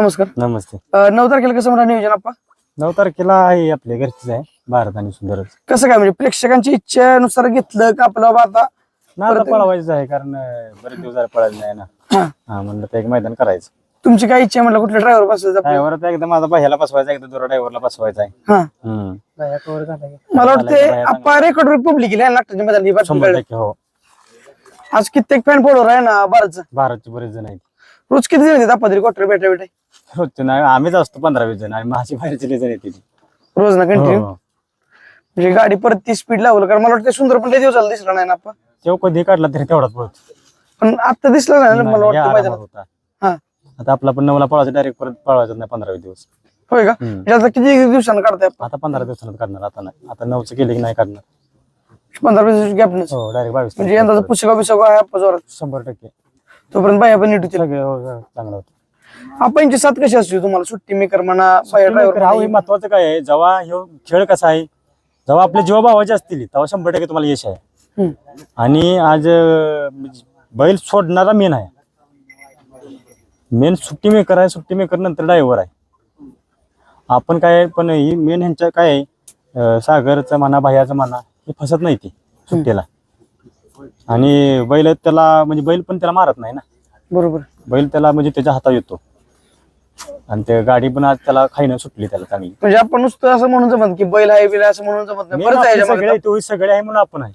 नमस्कार. नमस्ते. अं, नऊ तारखेला कसं म्हणा नियोजन आपा? नऊ तारखेला आहे आपल्या घरचीच आहे भारत आणि सुंदरच. कसं काय म्हणजे प्रेक्षकांची इच्छेनुसार घेतलं का आपलं बाबा आता ना आता परत- पळवायचं आहे कारण अं, बरेच दिवस झाले पळायला नाही ना. हा. हा म्हणलं तर एक मैदान करायचं. तुमची काय इच्छा आहे म्हटलं कुठल्या ड्रायव्हर बसायचं आपलं? ड्रायव्हर तर एकदा माझा बाह्याला बसवायचा एकदा दुरा ड्रायव्हरला बसवायचा आहे. हा. हम्म. मला वाटतं बाया आपा रेकॉर्ड पब्लिक नागटाच्या मैदान ही शंभर. टक्के हो. आज कित्येक फॅन फॉलोअर आहे ना भारतचा भारतचे बरेच जण आहेत. रोज किती जण येतात? आपा तरी क्वार्टर बेटा? बेटा रोजचे नाही आम्हीच असतो पंधरा वीस जण आणि माझी बाहेरचे लय जण येते रोज ना कंटिन्यू हो. म्हणजे गाडी परत ती स्पीड लावलं कारण मला वाटतं सुंदर पण लय दिवसाला दिसला नाही ना आपा तेव्हा कधी काढला तरी तेवढाच पळतो. पण आता दिसला नाही ना मला नाही, वाटतं आरामात मैदानात. होता. हा. आता आपला पण नवला पळायचा डायरेक्ट परत पळवायचा नाही पंधरा वीस दिवस. होय का? हम्म. म्हणजे आता किती दिवसानं काढताय आता पंधरा दिवसानंतर काढणार आता नाही. आता नऊचं केले की नाही काढणार. पंधरा वीस गॅप हो डायरेक्ट बावीस म्हणजे यंदाचा पुस्तका बिस्तका आहे जोरात. शंभर टक्के. तोपर्यंत बाया पण नीट होतील सगळे हो, हो, चांगलं होतं. साथ कशी असते तुम्हाला? सुट्टी मेकर म्हणा बाया तर हा हे महत्वाचं काय आहे? जेव्हा ह्यो खेळ कसा आहे? जेव्हा आपले जीवा भावाचे असतील तेव्हा शंभर टक्के तुम्हाला यश आहे. आणि आज अं, म्हणजे बैल सोडणारा मेन आहे. मेन सुट्टी मेकर आहे सुट्टी मेकर नंतर ड्रायव्हर आहे. आपण काय पण ही मेन ह्यांच्या काय आहे? अं, सागरचं म्हणा भायाचं म्हणा हे फसत नाही ती सुट्टीला. आणि बैल त्याला म्हणजे बैल पण त्याला मारत नाही ना? बरोबर. बैल त्याला म्हणजे त्याच्या हातात येतो. आणि ते गाडी पण आज त्याला खाईनं सुटली त्याला चांगली. म्हणजे आपण नुसतं असं म्हणून जमत की बैल आहे बिल असं म्हणून जमत नाही. आहे. सगळे तो सगळे आहे म्हणून आपण आहे.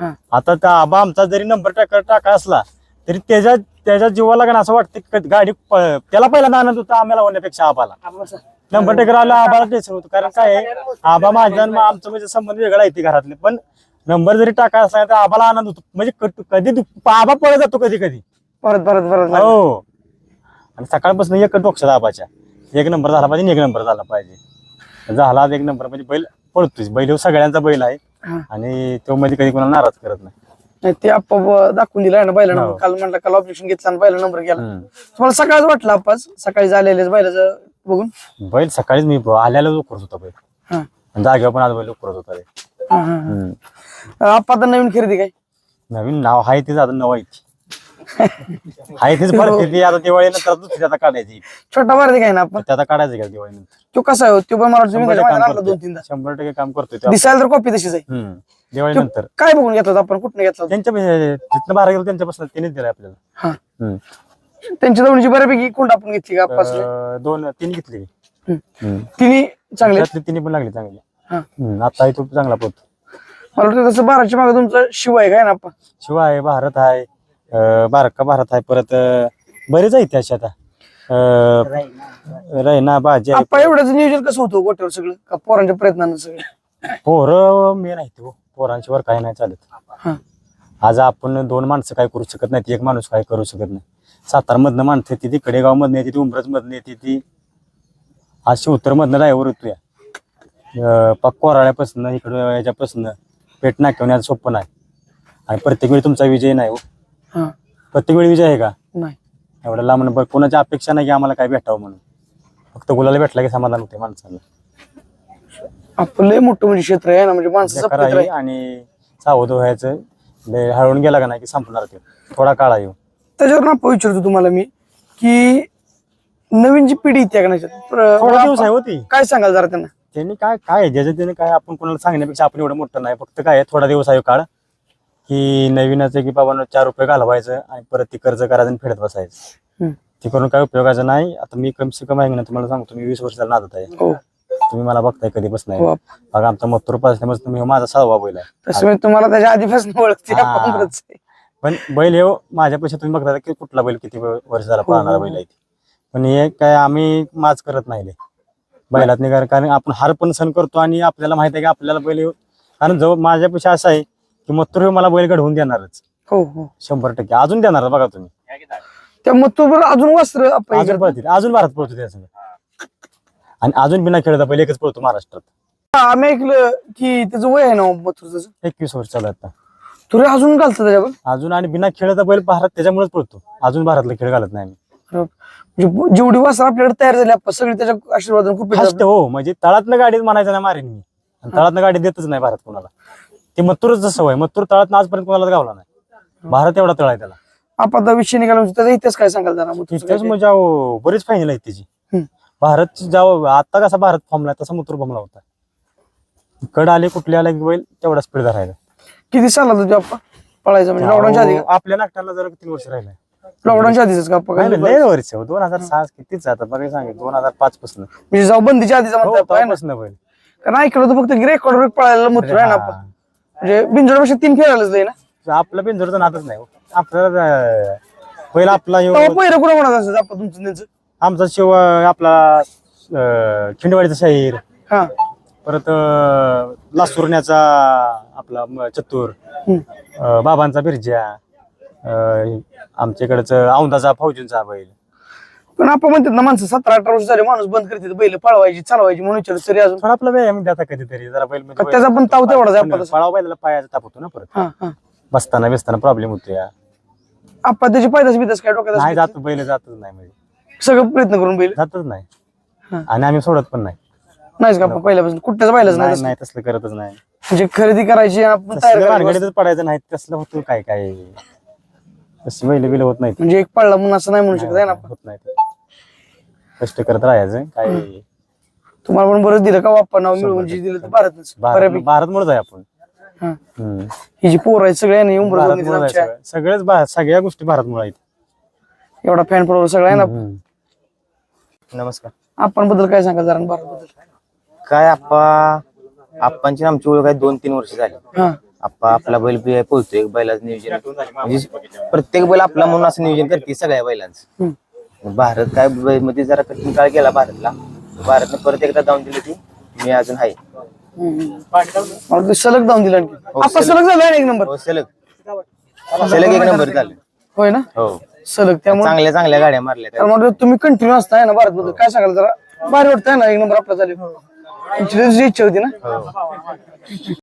हा. आता त्या आबा आमचा जरी नंबर टाका टाका असला तरी त्याच्या त्याच्या जीवाला का असं वाटतं की गाडी प- त्याला पहिल्यांदा आनंद होता आम्हाला होण्यापेक्षा आबाला. नंबर टेकर आला आबाला टेन्शन होतं. कारण काय आहे, आबा माझ्या आणि आमचं म्हणजे संबंध वेगळा आहे ते घरातले. पण नंबर जरी टाका असला तर आबाला आनंद होतो. म्हणजे कधी आबा पळत जातो कधी कधी. परत परत परत हो. आणि सकाळपासून एक डोक्यात आबाच्या एक नंबर झाला पाहिजे आणि एक नंबर झाला पाहिजे. झाला आज एक नंबर. म्हणजे बैल पळतोय. बैल ह्यो सगळ्यांचा बैल आहे. हा. आणि तो मध्ये कधी कोणाला नाराज करत नाही. नाही, ते आप्पा दाखवून दिला ना बैला हो. नंबर काल म्हणलं काल ऑब्जेक्शन घेतला आणि पहिला नंबर गेला हम्म. तुम्हाला सकाळच वाटलं आप्पाच? सकाळी झालेलेच बैलाचं बघून? बैल सकाळीच मी आल्याला लवकरच होता बैल. हा. आणि जागेवर पण आज बैल लवकरच होता रे. हा, हा, हम्म. आप्पा आता नवीन खरेदी काय? नवीन नाव आहे तेच आता नव आहे. तेच फरक आहे ती आता दिवाळीनंतर दुसरी आता काढायची. छोटा भारती काय ना आपण ते आता काढायचं का दिवाळीनंतर तो कसा आहे हो? तो पण मला वाटतं शंभर मी टक्के त्याच्या काम मागे दोन करतोय. तीनदा. शंभर टक्के काम करतोय तो. दिसायला तर कॉपी तशीच आहे. हम्म. दिवाळीनंतर काय बघून घेतला होता आपण? कुठनं घेतला होता? त्यांच्या जिथनं बारा गेलो त्यांच्यापासून त्यांनीच दिलाय आपल्याला. हा. हम्म. त्यांच्या जवळची बऱ्यापैकी कोंड आपण घेतली का दोन तीन घेतली. हम्म. तिन्ही चांगले? त्यातली तिन्ही पण लागली चांगली. हा. हम्म. आता तो चांगला पोहतो मला वाटतं तसं बाराच्या मागे तुमचं शिव आहे काय ना आप्पा शिवाय भारत आहे अं, बारका भारत आहे परत अं, बरेच आहेत त्याचे आता. अं, रैना बाजी आहे. आप्पा एवढ्याच नियोजन कसं होतं गोट्यावर सगळं? का पोरांच्या प्रयत्नानं सगळं? पोरं मेन आहे हो. पोरांची वर काही नाही चालत. हा. आज आपण दोन माणसं काय करू शकत नाही एक माणूस काय करू शकत नाही. सातारा मधनं माणसं येते ती कडेगाव मधनं येते ती उमरज मधनं येते ती. आज मधनं ड्रायव्हर येतो या पाक कोराळ्यापासून इकडं याच्यापासून पेट नाक्यावर सोपं नाही. आणि प्रत्येक वेळी तुमचा विजय नाही हो. हा. प्रत्येक वेळी विजय आहे का? नाही. एवढा लांब नंबर कोणाची अपेक्षा नाही की आम्हाला काय भेटावं म्हणून. फक्त गुलाला भेटला की समाधान होते माणसाला. आपलं लय मोठं म्हणजे क्षेत्र आहे ना म्हणजे आहे आहे. आणि सावध व्हायचं लय हळवून गेला का नाही की संपणार ते. थोडा काळ आहे ह्यो. त्याच्यावर आपण विचारतो तुम्हाला मी की नवीन जी पिढी येते का नाही प्र- थोडा दिवस आहे होती काय सांगाल जरा त्यांना? त्यांनी काय काय आहे? ज्याचं त्याने काय आपण कोणाला सांगण्यापेक्षा आपण एवढं मोठं नाही फक्त काय आहे, थोडा दिवस आहे हो काळ की नवीनच आहे की बाबा चार रुपये घालवायचं आणि परत ती कर्ज करायचं आणि फेडत बसायचं हम्म. ते करून काय उपयोगाचं नाही आता मी कम से कम आहे ना तुम्हाला सांगतो मी वीस वर्षाला नादत आहे हो तुम्ही मला बघताय कधीपासून हो नाही बघा आमचा मत्तर रुपये असल्यामुळे तुम्ही माझा सहावा बैल आहे तसं मी तुम्हाला त्याच्या आधीपासून ओळखते हा. आहे. पण बैल हे माझ्यापेक्षा तुम्ही बघता की कुठला बैल किती वर्ष झाला हो, पळणारा हो. बैल आहे ते. पण हे काय आम्ही माच करत नाही बैलात नाही कारण आपण हार पण सण करतो आणि आपल्याला माहीत आहे की आपल्याला बैल हे- कारण जवळ माझ्यापेक्षा असं आहे की मत्तर हे मला बैल घडवून देणारच. हो हो. शंभर टक्के. अजून देणार बघा तुम्ही. त्या बरं अजून वस्त्र आपण अजून पळतील. अजून भारत पळतो त्या आणि अजून बिना खेळता पहिले एकच पळतो महाराष्ट्रात. आम्ही ऐकलं की त्याचं वय आहे ना मथुरचं? एकवीस वर्ष चालू आहे आता. तुरे अजून घालतं त्याच्यावर? अजून आणि बिना खेळता बैल भारत त्याच्यामुळेच पळतो. अजून भारतला खेळ घालत नाही आम्ही. म्हणजे जेवढी वासर आपल्याकडे तयार झाली आपण सगळी त्याच्या आशीर्वाद खूप हो म्हणजे तळातनं गाडीत म्हणायचं नाही मारेन मी. आणि तळातनं गाडी देतच नाही भारत कोणाला. ते मत्तूरच जसं होय मत्तूर तळात आजपर्यंत कोणाला गावला नाही. भारत एवढा तळ आहे त्याला. आपण विषय निघाला म्हणजे त्याचा इतिहास काय सांगाल जरा? इतिहास म्हणजे अहो, बरीच फायनल आहेत त्याची. भारत जेव्हा आता कसा भारत फॉर्मला तसा मुतूर फॉर्मला होता. कड आले कुठले आले की बैल तेवढा स्पीड धरायला. किती होते आपण पळायचं म्हणजे लॉकडाऊनच्या आधी? अहो, आपल्या नाट्याला जरा तीन वर्ष राहिलंय. लॉकडाऊनच्या आधीच का नाही, नाही, लय वर्ष दोन हजार सहा कितीच आता बघा सांगितलं दोन हजार पाच पासून. म्हणजे जाऊ बंदीच्या आधीचा म्हणताय है ना? पासून बैल कारण ऐकलं होतं फक्त रेकॉर्ड पळायला मूत्र आहे ना आपण हा. म्हणजे बिंजोडपेक्षा तीन फेरायलाच नाही ना? आपला बिंजोरचा नातच नाही हो. आपल्याला अं, पहिला आपला ह्यो- तेव्हा पहिलं कुणा कोणाचं असायचं आपण तुमचं त्यांचं? आमचा शिव आपला अं, खिंडवाडीचा शाहीर. हा. परत अं, लासुरण्याचा आपला म- चतुर. हम्म. अं, बाबांचा बिरज्या अं, आमच्याकडचं औंदाचा फौजींचा बैल. पण आपण म्हणतात ना माणसं सतरा अठरा वर्ष झाले माणूस बंद करते बैल पळवायची चालवायची म्हणून विचारलं तरी अजून. थोडा आपला व्यायाम द्या आता कधीतरी जरा बैल त्याचा पण ताव तेवढाच आहे आपला पळाव बैलाला पायाचा ताप होतो ना परत. हा हा. बसताना बिसताना प्रॉब्लेम होतो या. आपण त्याची पायदास बिदास काय डोक्यात नाही असते? जात बैल जातच नाही म्हणजे. सगळं प्रयत्न करून बैल. जातच नाही. हा. आणि आम्ही सोडत पण नाही. नाहीच का आपण पहिल्यापासून? कुठल्याच पाहिलंच नाही नाही तसं. नाही तसलं करतच नाही. म्हणजे खरेदी करायची आपण तसलं भानगडीतच पडायचं नाही तसलं होतं काय काय? तशी बैल बिल होत नाही म्हणजे एक पडला म्हणून असं नाही म्हणू शकत आहे ना आपण? होत नाही ते. कष्ट करत राहायचं काय तुम्हाला पण बरंच दिलं का वापर नाव मिळून? म्हणजे दिलं तर भारतच भारत बऱ्यापैकी. मुळेच आहे आपण. हा. हम्म. ही जी पोर आहेत सगळे नाही उमर भारत मुळेच आहे सगळं. सगळेच भा- सगळ्या गोष्टी भारत मुळे आहेत. एवढा फॅन फॉलोअर सगळं आहे ना. नमस्कार. आपण बद्दल काय सांगा जरा भारत बद्दल काय आप्पा आप्पांची आणि आमची ओळख आहे दोन तीन वर्ष झाली. हा. आप्पा आपला बैल बी पोहोचतोय. बैलाचं नियोजन. म्हणजे प्रत्येक बैल आपला म्हणून असं नियोजन करते सगळ्या बैलांचं. भारत काय बैलमध्ये जरा कठीण काळ गेला भारतला. भारतनं परत एकदा जाऊन दिली ती. मी अजून आहे. हम्म. सलग जाऊन दिला आणखी. हो, आपण सलग. झाला एक नंबर? हो सलग. सलग एक नंबर झालं. होय ना? हो. सलग त्यामुळे चांगल्या चांगल्या गाड्या मारल्या म्हणलं तुम्ही कंटिन्यू असताय ना भारत बद्दल काय सांगाल जरा? भारी वाटतंय ना एक नंबर आपला चालेल तुमची इच्छा होती ना? हो.